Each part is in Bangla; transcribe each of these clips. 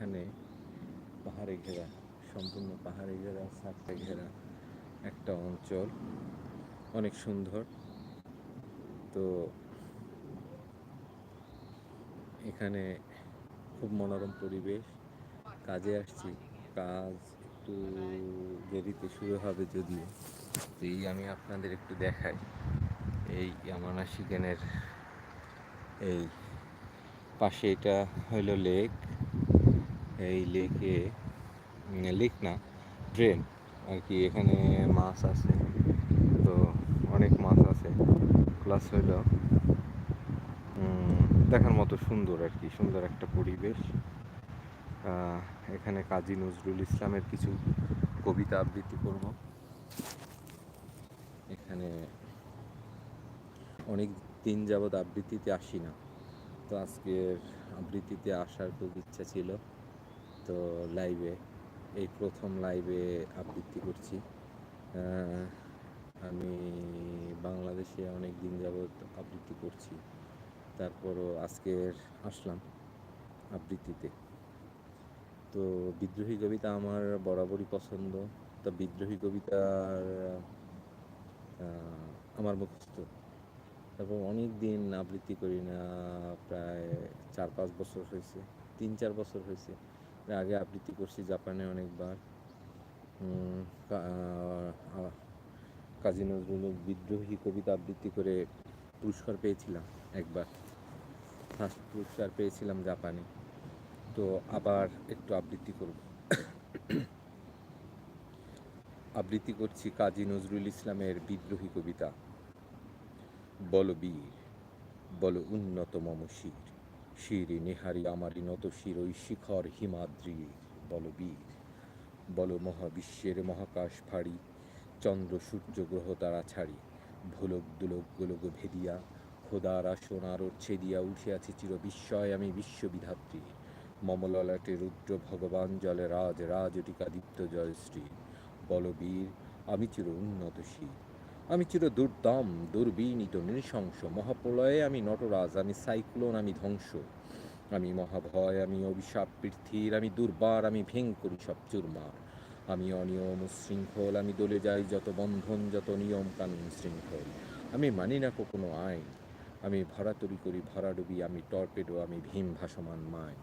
এখানে পাহাড়ে ঘেরা, সম্পূর্ণ পাহাড়ে ঘেরা, সাপে ঘেরা একটা অঞ্চল। অনেক সুন্দর। তো এখানে খুব মনোরম পরিবেশ। কাজে আসছি। কাজ একটু দেরিতে শুরু হবে যদিও। এই আমি আপনাদের একটু দেখাই। এই ইয়ামানা শিকেনের এই পাশে এটা হলো লেক। এই লেকে লেক না, ড্রেন, আর কি এখানে মাছ আছে। তো অনেক মাছ আছে। প্লাস হইল দেখার মতো সুন্দর আর কি, সুন্দর একটা পরিবেশ। এখানে কাজী নজরুল ইসলামের কিছু কবিতা আবৃত্তি করব। এখানে অনেক দিন যাবৎ আবৃত্তিতে আসি না তো আজকের আবৃত্তিতে আসার খুব ইচ্ছা ছিল। তো লাইভে এই প্রথম লাইভে আবৃত্তি করছি। আমি বাংলাদেশে অনেক দিন যাবৎ আবৃত্তি করছি। তারপরও আজকের আসলাম আবৃত্তিতে তো বিদ্রোহী কবিতা আমার বরাবরই পছন্দ। তা বিদ্রোহী কবিতার আমার মুখস্থ। তারপর অনেক দিন আবৃত্তি করি না, প্রায় চার পাঁচ বছর হয়েছে তিন চার বছর হয়েছে। আগে আবৃত্তি করছি জাপানে অনেকবার। কাজী নজরুল বিদ্রোহী কবিতা আবৃত্তি করে পুরস্কার পেয়েছিলাম একবার। ফার্স্ট পুরস্কার পেয়েছিলাম জাপানে। তো আবার একটু আবৃত্তি করব। আবৃত্তি করছি কাজী নজরুল ইসলামের বিদ্রোহী কবিতা। বল বীর, বল উন্নত মম শির নেহারি আমারি নত শির ওই শিখর হিমাদ্রি, বল বীর। বল মহাবিশ্বের মহাকাশ ফাড়ি, চন্দ্র সূর্য গ্রহ তারা ছাড়ি। ভোলক দুলক গোলক ভেদিয়া, খোদার আসন আরোর ছেদিয়া উঠে আছে চির বিস্ময় আমি বিশ্ববিধাত্রী। মমললাটে রুদ্র ভগবান জলে রাজ রাজটিকা দীপ্ত জয়শ্রী। বলবীর আমি চির উন্নত শির। আমি চির দুর্দম দুর্বিনীত নৃশংস, মহাপ্রলয়ে আমি নটরাজ, আমি সাইক্লোন, আমি ধ্বংস। আমি মহাভয়, আমি অভিশাপ, পৃথিবীর, আমি দুর্বার, আমি ভেং করি সব চুরমার। আমি অনিয়ম, শৃঙ্খল, আমি দলে যাই, যত বন্ধন, যত নিয়ম, কানুন, শৃঙ্খল। আমি মানি না কোনো আইন। আমি ভরাতরি করি, ভরাডুবি, আমি টর্পেডো, আমি ভীম ভাসমান মায়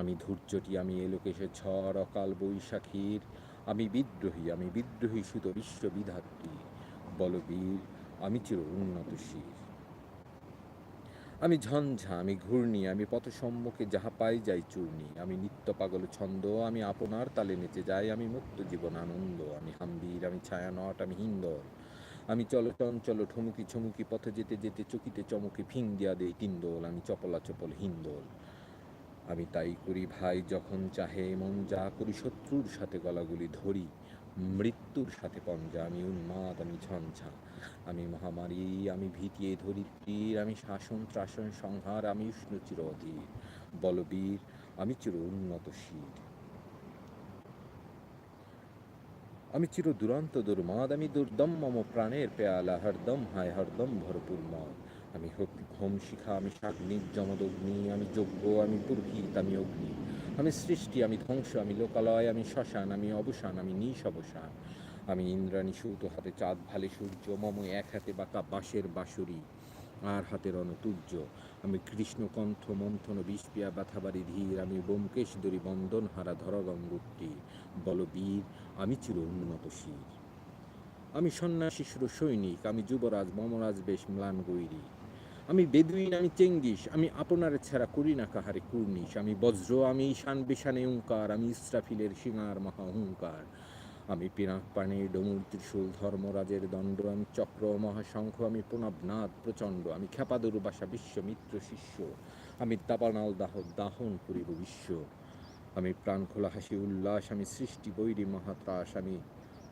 আমি ধৈর্যটি আমি এলোকেশে ঝড়, অকাল বৈশাখীর। আমি বিদ্রোহী আমি বিদ্রোহী, সুত বিশ্ববিধাত্রী বলবীর, আমি চির উন্নত শির। আমি ঝঞ্ঝা, আমি ঘূর্ণি, আমি পথ সম্মুখে যাহা পাই যাই চূর্ণি। আমি নিত্য পাগল ছন্দ, আমি আপনার তালে নেচে যাই, আমি মুক্ত জীবন আনন্দ, আমি হাম্বির আমি ছায়া ছায়ানট, আমি হিন্দর। আমি চল চঞ্চল, ঠমুকি ছমুকি, পথে যেতে যেতে চকিতে চমকে ফিং দিয়া দেই তিন্দোল আমি চপলা চপল হিন্দোল। আমি তাই করি ভাই যখন চাহে, মন যা করি শত্রুর সাথে গলাগুলি ধরি। মৃত্যুর সাথে পঞ্জা, আমি উন্মাদ, আমি ঝঞ্ঝা। আমি মহামারী, আমি ভীতিয়ে ধরিত্রীর আমি শাসন, ত্রাসন, সংহার, আমি উষ্ণ চির অধীর বলবীর, আমি চির উন্নত শির। আমি চির দুরন্ত দুর্মাদ, আমি দুর্দম মম প্রাণের পেয়ালা, হরদম হায়, হরদম ভরপুর মদ। আমি হোম শিখা, আমি শাগ্নির যমদগ্নি, আমি যজ্ঞ, আমি পুরহিত, আমি অগ্নি। আমি সৃষ্টি, আমি ধ্বংস, আমি লোকালয়, আমি শ্মশান, আমি অবসান, আমি নিশ অবসান। আমি ইন্দ্রাণী সুত হাতে চাঁদ, ভালে সূর্য, মম এক হাতে বাঁকা বাঁশের বাঁশুরি, আর হাতের অনতুর্য আমি কৃষ্ণকণ্ঠ মন্থন, বিষপিয়া, ব্যথাবাড়ি ধীর, আমি বোমকেশ দরি বন্দন হারা ধরগঙ্গুটি বলবীর আমি চির উন্নত শির। আমি সন্ন্যাসী সুর সৈনিক, আমি যুবরাজ, মমরাজ, বেশ ম্লান গৈরী। আমি বেদুইন, আমি চেঙ্গিস, আমি আপনার ছাড়া করি না কাহারে কুর্নিশ। আমি বজ্র, আমি ঈশান বিশানে উঙ্কার, আমি ইসরাফিলের সিঙার মহা হুঙ্কার। আমি পিনাক পানে ডমুর ত্রিশূল ধর্মরাজের দণ্ড আমি চক্র, মহাশঙ্খ, আমি প্রণবনাথ প্রচণ্ড, আমি খেপাদুর বাসা বিশ্বমিত্র শিষ্য। আমি দাবানাল দাহ, দাহন করিব বিশ্ব। আমি প্রাণ খোলা হাসি উল্লাস, আমি সৃষ্টি বৈরী মহাত্রাস, আমি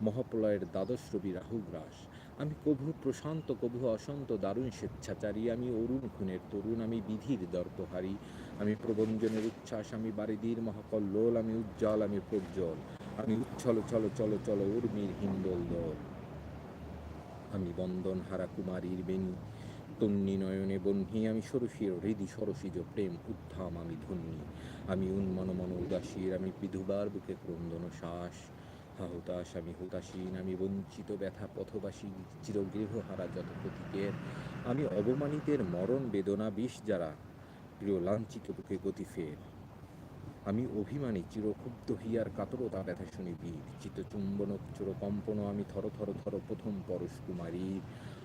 মহাপ্রলয়ের দ্বাদশ রবি রাহুগ্রাস। আমি কভু প্রশান্ত, কভু অশান্ত দারুণ স্বেচ্ছাচারী। আমি অরুণ খুনের তরুণ, আমি বিধির দর্পহারী। আমি প্রবঞ্জনের উচ্ছ্বাস, আমি বারিদির মহাকল্লোল, আমি উজ্জ্বল, আমি প্রজ্জ্বল। আমি উচ্ছল, চল চল চল, উর্মির হিন্দোল দল। আমি বন্দন হারা কুমারীর বেণী। তন্নি নয়নে বহ্নি আমি সরসীর হৃদি, সরসীজ প্রেম, উত্থাম, আমি ধন্যী। আমি উন্মন মন উদাসীর, আমি বিধুবার বুকে ক্রন্দন শ্বাস হুতাশ আমি হতাশীন আমি বঞ্চিত ব্যথা, পথবাসী চিরগৃহহারা যত প্রতীকের আমি অবমানিতের মরণ বেদনা বিষ যারা প্রিয় লাঞ্ছিত বুকে গতি ফের। আমি অভিমানী, চিরক্ষুব্ধ হিয়ার কাতরতা ব্যথা শুনি বীর। চিত্তচুম্বন চিরকম্পন আমি থর থর থর প্রথম পরশ কুমারী।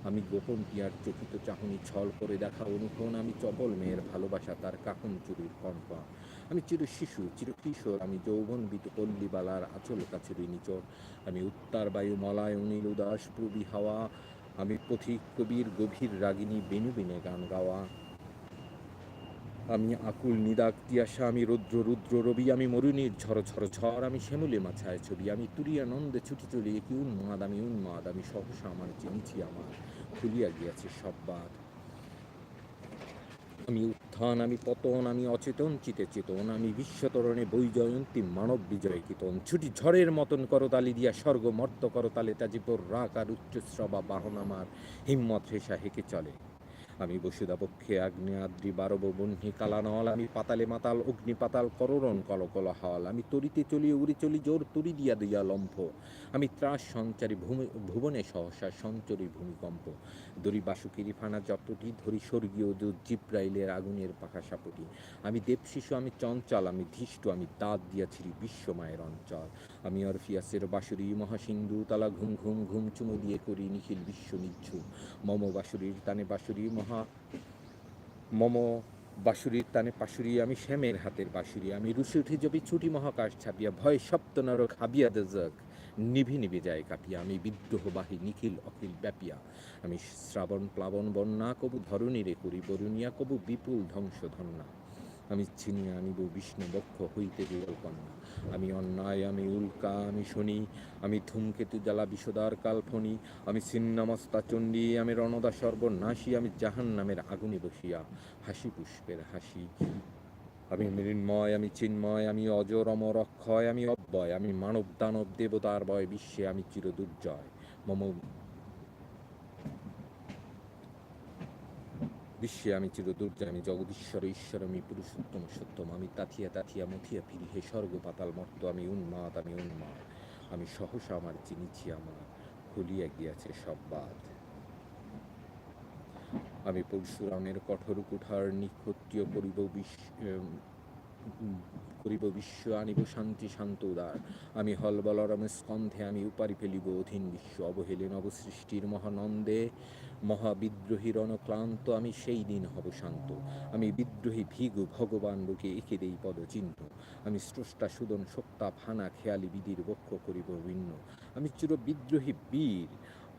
আমি গোপন পিয়ার চকিত চাহনি ছল করে দেখা অনুক্ষণ আমি চপল মেয়ের ভালোবাসা তার কাকুন চুরির কম্পা আমি চির শিশু, চির কিশোর, আমি যৌবন বিত পল্লীবালার আচল কাছে নিচর আমি উত্তার বায়ু মলায়, অনিল উদাস প্রবি হাওয়া। আমি পথিক কবির গভীর রাগিনী বেনু বেনে গান গাওয়া। আমি আকুল নিদাক তিয়াসা আমি রুদ্র রুদ্র রবি, আমি মরুণীর ঝড় ঝড় ঝড় আমি শ্যামলে মাছায় ছবি, আমি তুরিয়ানন্দে ছুটি চলি কি উন্মাদ, আমি উন্মাদ, আমি সহসা আমার চিনিছি আমার, খুলিয়া গিয়াছে সব বাদ আমি উত্থান, আমি পতন, আমি অচেতন, চিতে চেতন, আমি বিশ্বতরণে বই জয়ন্তী, মানব বিজয় কীর্তন। ছুটি ঝড়ের মতন করতালি দিয়া, স্বর্গ মর্ত করতালে তাজিপর রাগ আর উচ্চশ্রবা বাহন আমার, হিম্মত হেসা হেঁকে চলে। আমি বসুদা পক্ষে আগ্নে আদ্রি বারব বহ্নি কালানল, আমি পাতালে মাতাল অগ্নি পাতাল কররণ কলকল হল আমি তরিতে চলি, উড়ি চলি, জোর তরি দিয়া দিয়া লম্ফ। আমি ত্রাস সঞ্চারী ভূমি, ভুবনে সহসা সঞ্চরী ভূমিকম্প। দড়ি বাসুকিরি ফানা যতটি ধরি স্বর্গীয় জিব্রাইলের আগুনের পাখা সাপটি। আমি দেবশিশু, আমি চঞ্চল, আমি ধৃষ্ট, আমি দাঁত দিয়াছিলি বিশ্বমায়ের অঞ্চল। আমি অরফিয়াসের বাসুরি মহাসিন্ধু তালা ঘুম ঘুম ঘুম চুমু দিয়ে করি নিখিল বিশ্ব নিচ্ছু। মম বাসুরির তানে বাসুরি মহা, মম বাসুরির তানে পাশুরি আমি শ্যামের হাতের বাসুরি আমি রুশে উঠে যাবি ছুটি মহাকাশ ছাপিয়া, ভয় সপ্ত নরক হাবিয়া দেজক নিভি নিভে যায় কাপিয়া, আমি বিদ্রোহ বাহি নিখিল অখিল ব্যাপিয়া। আমি শ্রাবণ প্লাবন বন্যা, কবু ধরণীরে করি বরুণিয়া, কবু বিপুল ধ্বংস ধন্যা আমি ছিনিয়া আনিব বিষ্ণু বক্ষ হইতে বিরল কন্যা। আমি অন্যায়, আমি উল্কা, আমি শনি, আমি ধূমকেতু জ্বালা, বিষদার কালফনি আমি ছিন্নমস্তা চণ্ডী, আমি রণদা সর্বনাশী, আমি জাহান নামের আগুনে বসিয়া হাসি পুষ্পের হাসি। আমি মৃন্ময়, আমি চিন্ময়, আমি অজর অমর অক্ষয়, আমি অব্যয়, আমি মানব দানব দেবতার বয় বিশ্বে, আমি চির দুর্জয় মম বিশ্বে আমি চির দুর্জয় আমি জগদীশ্বর, ঈশ্বর, আমি পুরুষোত্তম সত্যম, আমি তাথিয়া তাথিয়া মুথিয়া ফিরি, হে স্বর্গ পাতাল মর্ত আমি উন্মাদ আমি উন্মাদ, আমি সহসা আমার চিনিছি আমার খুলিয়া গিয়াছে সব বাদ। আমি পরশুরামের কঠোর কুঠার নিক্ষত্রিয় করিব করিব বিশ্ব, আনিব শান্তি, শান্ত উদার। আমি হল বলরাম স্কন্ধে, আমি উপারি ফেলিব অধীন বিশ্ব। অবহেলে নবসৃষ্টির মহানন্দে মহাবিদ্রোহীর অনক্লান্ত আমি সেই দিন হব শান্ত। আমি বিদ্রোহী ভিগু ভগবান বুকে এঁকে দেই পদচিহ্ন। আমি স্রষ্টা সুদন সত্তা ফানা খেয়ালি বিধির বক্ষ করিব ভিন্ন। আমি চির বিদ্রোহী বীর,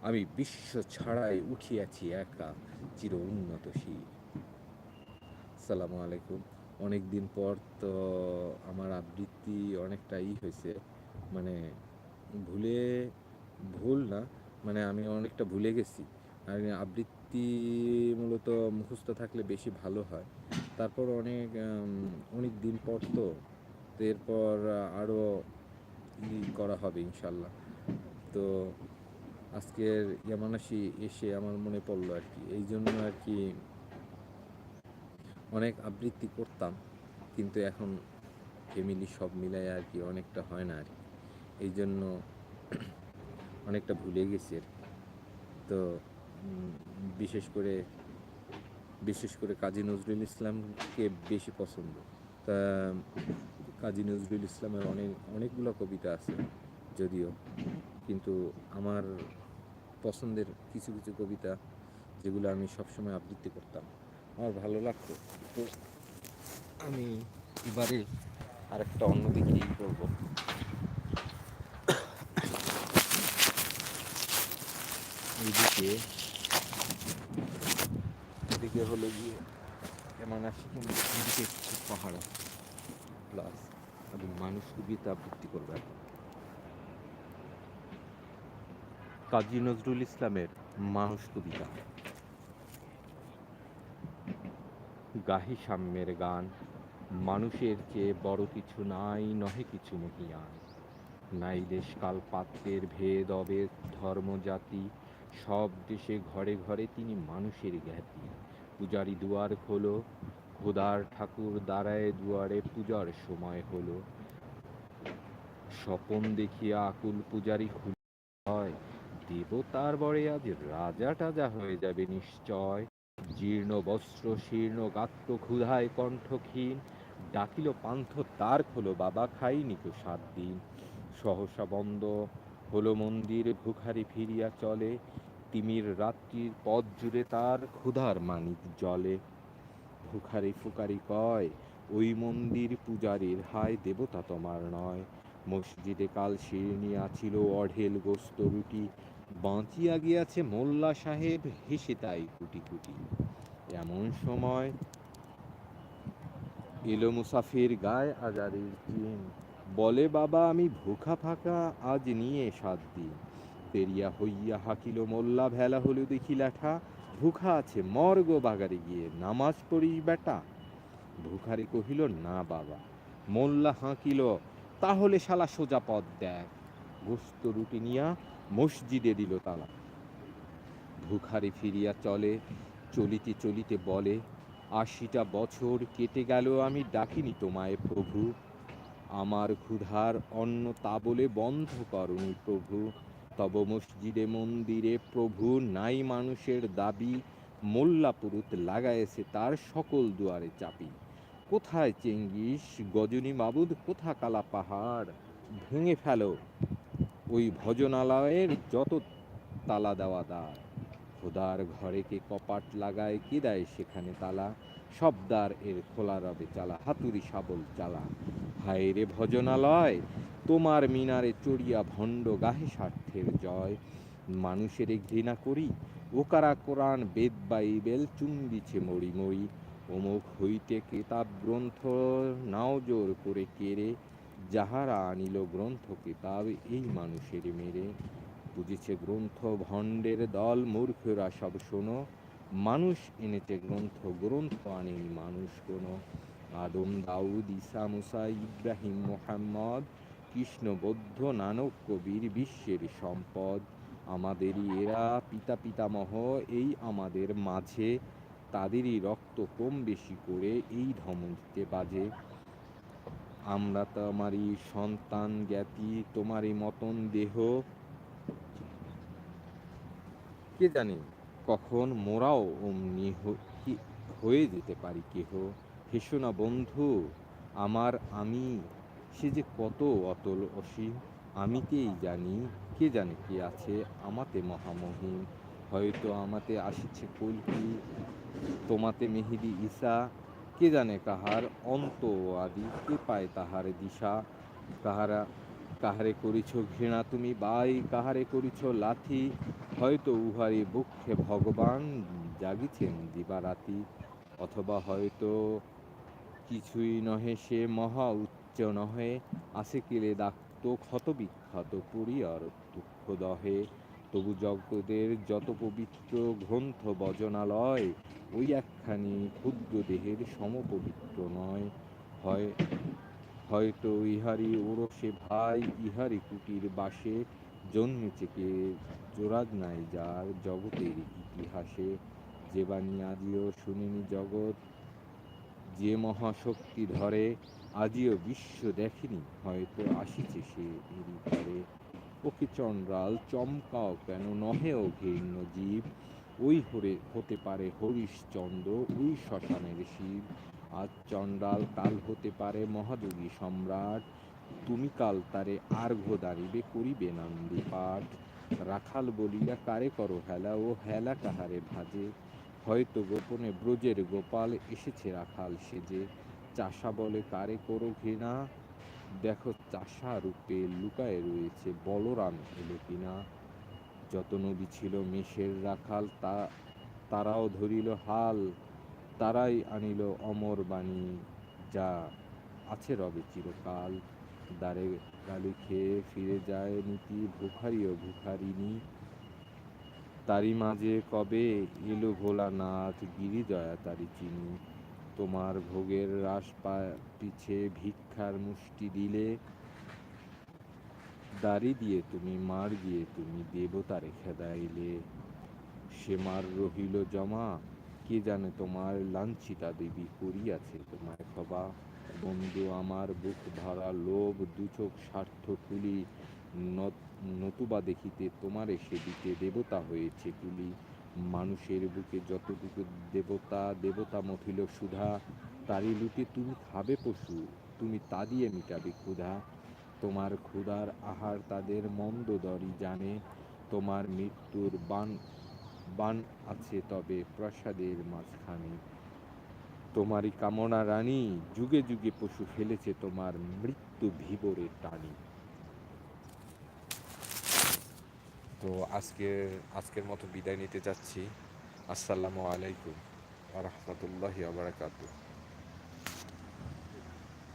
আমি বিশ্ব ছাড়াই উঠিয়াছি একা, চির উন্নত শির সালামু আলাইকুম। অনেক দিন পর তো আমার আবৃত্তি অনেকটাই হয়েছে। মানে ভুলে, ভুল না মানে আমি অনেকটা ভুলে গেছি। আর আবৃত্তি মূলত মুখস্থ থাকলে বেশি ভালো হয়। তারপর অনেক অনেক দিন পর তো তো এরপর আরও ই করা হবে ইনশাল্লাহ। তো আজকের ইয়ামানাসি এসে আমার মনে পড়ল আর কি। এই জন্য আর কি অনেক আবৃত্তি করতাম, কিন্তু এখন ফ্যামিলি সব মিলাই আর কি অনেকটা হয় না আর কি। এই জন্য অনেকটা ভুলে গেছি আর। তো বিশেষ করে বিশেষ করে কাজী নজরুল ইসলামকে বেশি পছন্দ। তা, কাজী নজরুল ইসলামের অনেক, অনেকগুলো কবিতা আছে যদিও, কিন্তু আমার পছন্দের কিছু কিছু কবিতা যেগুলো আমি সবসময় আবৃত্তি করতাম। আমার ভালো লাগতো তো আমি এবারে আরেকটা অন্যদিকে ই করব। এইদিকে এদিকে হলো গিয়ে কেমন আসি কিন্তু এদিকে একটু পাহাড় প্লাস আমি মানুষ কবিতা আবৃত্তি করব। কাজী নজরুল ইসলামের মানুষ কবিতা গাহি সাম্যের গান, মানুষের চেয়ে বড় কিছু নাই, নহে কিছু মহিয়ান। নাই দেশকাল পাত্রের ভেদ, অবেদ, ধর্ম, জাতি, সব দেশে ঘরে ঘরে তিনি মানুষের জ্ঞাতি। পূজারি দুয়ার খোলো, খোদার ঠাকুর দাঁড়ায় দুয়ারে পূজার সময় হলো। স্বপন দেখিয়া আকুল পূজারি হয়, দেবতার বরে আজ রাজা টাজা হয়ে যাবে নিশ্চয়। জীর্ণ বস্ত্র শীর্ণ গাত্র ক্ষুধায় কণ্ঠক্ষীণ। ডাকিল পান্থ, তার খোলো, বাবা খাইনি তো সাত দিন। সহসা বন্ধ হলো মন্দির, ভুখারি ফিরিয়া চলে। তিমির রাত্রির পথ জুড়ে তার ক্ষুধার মানিক জলে। ভুখারি ফুকারি কয়, ওই মন্দির পূজারীর হায় দেবতা তোমার নয়। মসজিদে কাল শিরনি আছিল অঢেল গোস্ত রুটি বাঁচিয়া গিয়াছে মোল্লা সাহেব হেসে তাই কুটি কুটি। এমন সময় এলো মুসাফির গায়ে আজারির চিন। বলে, বাবা, আমি ভুখা ফাঁকা, আজ নিয়ে সাত দিন। পেরিয়া হইয়া হাকিল মোল্লা, ভেলা হলো দেখি লেঠা। ভুখা আছে মর্গ বাগারে গিয়ে, নামাজ পড়িস বেটা? ভুখারি কহিল, না বাবা। মোল্লা হাঁকিল, তাহলে শালা সোজা পথ দেখ। গোস্ত রুটি নিয়া মসজিদে দিল তালা। ভুখারি ফিরিয়া চলে, চলিতে চলিতে বলে, আশিটা বছর কেটে গেল, আমি ডাকিনি তোমায় প্রভু। আমার ক্ষুধার অন্ন তা বলে বন্ধ করনি প্রভু। তব মসজিদে মন্দিরে প্রভু নাই মানুষের দাবি, মোল্লা পুরুত লাগায়েছে তার সকল দুয়ারে চাপি। কোথায় চেঙ্গিস গজনী মাবুদ কোথা কালা পাহাড়? ভেঙে ফেলো। ওই ভজনালয়ের যত তালা দেওয়া দ্বার, খোদার ঘরে কে কপাট লাগায়, কে দেয় সেখানে তালা? সব দ্বার এর খোলা রবে চালা, হাতুড়ি শাবল চালা। হায় রে ভজনালয়, তোমার মিনারে চড়িয়া ভণ্ড গাহে স্বার্থের জয়। মানুষের ঘৃণা করি ওকারা কোরআন বেদ বাইবেল চুম্বিছে মরি মরি অমুক হইতে কেতাব গ্রন্থ নাও জোর করে কেড়ে যাহারা আনিল গ্রন্থ কেতাব এই মানুষের মেরে। বুঝেছে গ্রন্থ ভণ্ডের দল, মূর্খরা সব শোনো। মানুষ এনেছে গ্রন্থ গ্রন্থ আনেনি মানুষ কোনো। আদম দাউদ, ঈসা মুসা, ইব্রাহিম মোহাম্মদ, কৃষ্ণ বৌদ্ধ, নানক কবির বিশ্বের সম্পদ। আমাদেরই এরা, পিতা পিতামহ, এই আমাদের মাঝে। তাদেরই রক্ত কম বেশি করে এই ধমনীতে বাজে। আমরা তোমারই সন্তান জ্ঞাতি, তোমারই মতন দেহ। কে জানে কখন মোরাও অমনি হয়ে যেতে পারি কেহ? হেসো না বন্ধু, আমার আমি সে যে কত অতল অসীম আমিতেই জানি, কে জানে কে আছে আমাতে মহামহিম। হয়তো আমাতে আসিছে কলকি, তোমাতে মেহেদি ঈশা কে জানে কাহার অন্ত আদি কে পায় তাহার দিশা? কাহারা, কাহারে করিছ ঘৃণা তুমি? বাই, কাহারে করিছ লাথি? হয়তো উহারি বক্ষে ভগবান জাগিছেন দিবারাতি। অথবা হয়তো কিছুই নহে সে মহা উচ্চ নহে। আসে কেলে দাক্ত ক্ষত বিক্ষত পুরিয়ার দুঃখ দহে। তবু জগতের যত পবিত্র গ্রন্থ বজনালয় ওই একখানি ক্ষুদ্র দেহের সমপবিত্র নয়। হয়, হয়তো ইহারি ওরসে ভাই ইহারি কুটির বাসে, জন্মেছে কে জোরাজ নাই যার জগতের ইতিহাসে। যে বাণী আজিও শুনিনি জগৎ, যে মহাশক্তি ধরে, আজিও বিশ্ব দেখেনি, হয়তো আসিছে সে এরই ঘরে। ওকে চন্দ্রাল চমকাও কেন? নহেও ঘৃণ্য জীব। ওই হরে, হতে পারে হরিশচন্দ্র, ওই শ্মশানের শিব। আজ চণ্ডাল কাল হতে পারে মহাযোগী সম্রাট। তুমি কাল তারে আর্ঘ দাঁড়িবে করিবে নন্দী পাঠ। রাখাল বলিয়া, কারে করো হেলা? ও হেলা কাহারে ভাজে? হয়তো গোপনে ব্রজের গোপাল এসেছে রাখাল সেজে। চাষা বলে, কারে করো ঘৃণা? দেখো চাষা রূপে লুকায় রয়েছে বলরাম এলো কিনা। যত নদী ছিল মেষের রাখাল, তা, তারাও ধরিল হাল, তারাই আনিল অমর বাণী, যা আছে রবে চিরকাল। দ্বারে গালি খেয়ে ফিরে যায় নীতি, ভুখারি ও ভুখারিনী তারি মাঝে কবে এলো ভোলা ভোলানাথ, গিরিজয়া তারি চিনি। তোমার ভোগের রাস পা- পিছে ভিক্ষার মুষ্টি দিলে। দাড়ি দিয়ে তুমি, মার দিয়ে তুমি দেবতারে খেদাইলে সে মার রহিল জমা, কে জানে তোমার লাঞ্ছিতা দেবী করিয়াছে তোমায় খবা বন্ধু, আমার বুক ভরা লোভ দুচোখ স্বার্থ তুলি নত- নতুবা দেখিতে তোমারে সেদিকে দেবতা হয়েছে তুলি মানুষের বুকে যতটুকু দেবতা দেবতা মথিল সুধা তারি লুটে তুমি খাবে পশু, তুমি তা দিয়ে মিটাবে ক্ষুধা। তোমার ক্ষুধার আহার তাদের মন্দ দরই জানে, তোমার মৃত্যুর বান বান আছে তবে প্রাসাদের মাঝখানে। তোমারই কামনা রানী, যুগে যুগে পশু ফেলেছে তোমার মৃত্যু ভিবরে টানি। তো আজকে আজকের মতো বিদায় নিতে যাচ্ছি। আসসালামু আলাইকুম আ রহমতুল্লাহি আবরাকাতুহ